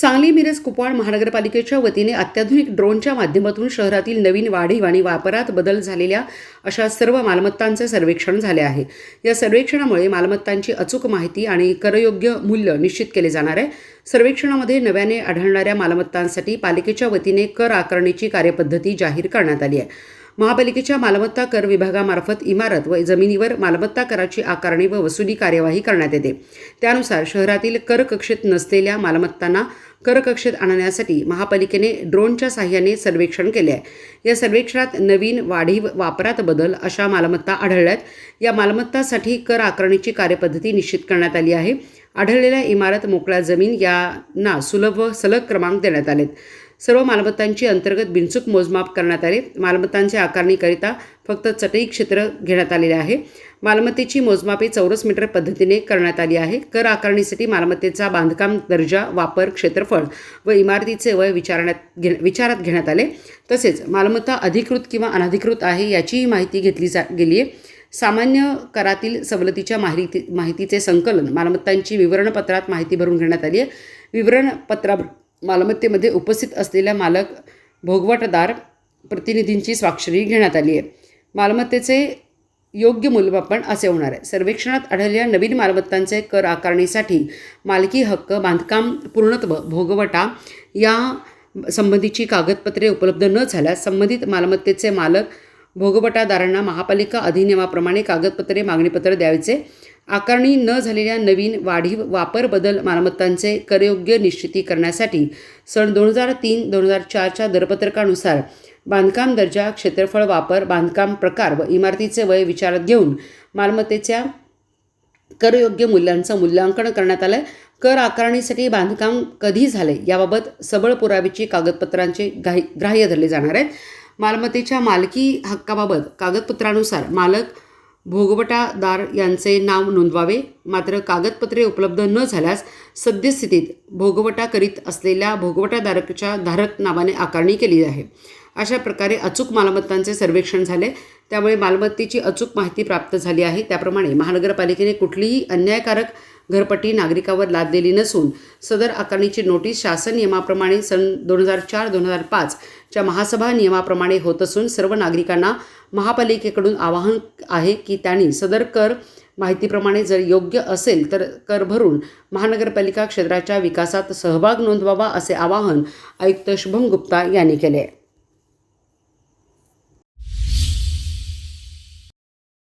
सांगली मिरज कुपवाड महानगरपालिकेच्या वतीने अत्याधुनिक ड्रोनच्या माध्यमातून शहरातील नवीन वाढीव आणि वापरात बदल झालेल्या अशा सर्व मालमत्तांचे सर्वेक्षण झाले आहे. या सर्वेक्षणामुळे मालमत्तांची अचूक माहिती आणि करयोग्य मूल्य निश्चित केले जाणार आहे. सर्वेक्षणामध्ये नव्याने आढळणाऱ्या मालमत्तांसाठी पालिकेच्या वतीने कर आकारणीची कार्यपद्धती जाहीर करण्यात आली आहे. महापालिकेच्या मालमत्ता कर विभागामार्फत इमारत व जमिनीवर मालमत्ता कराची आकारणी व वसुली कार्यवाही करण्यात येते. त्यानुसार शहरातील कर कक्षेत नसलेल्या मालमत्तांना कर कक्षेत आणण्यासाठी महापालिकेने ड्रोनच्या साह्याने सर्वेक्षण केले आहे. या सर्वेक्षणात नवीन वाढीव वापरात बदल अशा मालमत्ता आढळल्यात. या मालमत्तासाठी कर आकारणीची कार्यपद्धती निश्चित करण्यात आली आहे. आढळलेल्या इमारत मोकळ्या जमीन यांना सुलभ व सलग क्रमांक देण्यात आलेत. सर्व मालमत्तांची अंतर्गत बिनचूक मोजमाप करण्यात आले. मालमत्तांच्या आकारणीकरिता फक्त चटई क्षेत्र घेण्यात आलेले आहे. मालमत्तेची मोजमापे चौरस मीटर पद्धतीने करण्यात आली आहे. कर आकारणीसाठी मालमत्तेचा बांधकाम दर्जा वापर क्षेत्रफळ व इमारतीचे वय विचारण्यात घे विचारात घेण्यात आले. तसेच मालमत्ता अधिकृत किंवा अनधिकृत आहे याचीही माहिती घेतली जा गेली आहे सामान्य करातील सवलतीच्या माहिती माहितीचे संकलन मालमत्तांची विवरणपत्रात माहिती भरून घेण्यात आली आहे. विवरणपत्रा मालमत्तेमध्ये उपस्थित असलेल्या मालक भोगवटदार प्रतिनिधींची स्वाक्षरी घेण्यात आली आहे. मालमत्तेचे योग्य मूल्यमापन असे होणार आहे. सर्वेक्षणात आढळलेल्या नवीन मालमत्तांचे कर आकारणीसाठी मालकी हक्क बांधकाम पूर्णत्व भोगवटा या संबंधीची कागदपत्रे उपलब्ध न झाल्यास संबंधित मालमत्तेचे मालक भोगपटादारांना महापालिका अधिनियमाप्रमाणे कागदपत्रे मागणीपत्र द्यायचे. आकारणी न झालेल्या नवीन वाढीव वापर बदल मालमत्तांचे करयोग्य निश्चिती करण्यासाठी सन दोन हजार तीन दोन हजार चारच्या दरपत्रकानुसार बांधकाम दर्जा क्षेत्रफळ वापर बांधकाम प्रकार व इमारतीचे वय विचारात घेऊन मालमत्तेच्या करयोग्य मूल्यांचं मूल्यांकन करण्यात आलं कर आकारणीसाठी बांधकाम कधी झाले याबाबत सबळ पुराव्याची कागदपत्रांचे ग्राह्य धरले जाणार आहेत मालमत्तेच्या मालकी हक्काबाबत कागदपत्रानुसार मालक भोगवटादार यांचे नाव नोंदवावे. मात्र कागदपत्रे उपलब्ध न झाल्यास सद्यस्थितीत भोगवटा करीत असलेल्या भोगवटाधारकच्या धारक नावाने आकारणी केली आहे. अशा प्रकारे अचूक मालमत्तांचे सर्वेक्षण झाले. त्यामुळे मालमत्तेची अचूक माहिती प्राप्त झाली आहे. त्याप्रमाणे महानगरपालिकेने कुठलीही अन्यायकारक घरपट्टी नागरिकावर लादलेली नसून सदर आकारणीची नोटीस शासन नियमाप्रमाणे सन दोन हजार चार दोन हजार पाचच्या महासभा नियमाप्रमाणे होत असून सर्व नागरिकांना महापालिकेकडून आवाहन आहे की त्यांनी सदर कर माहितीप्रमाणे जर योग्य असेल तर कर भरून महानगरपालिका क्षेत्राच्या विकासात सहभाग नोंदवावा असे आवाहन आयुक्त शुभम गुप्ता यांनी केले. आहे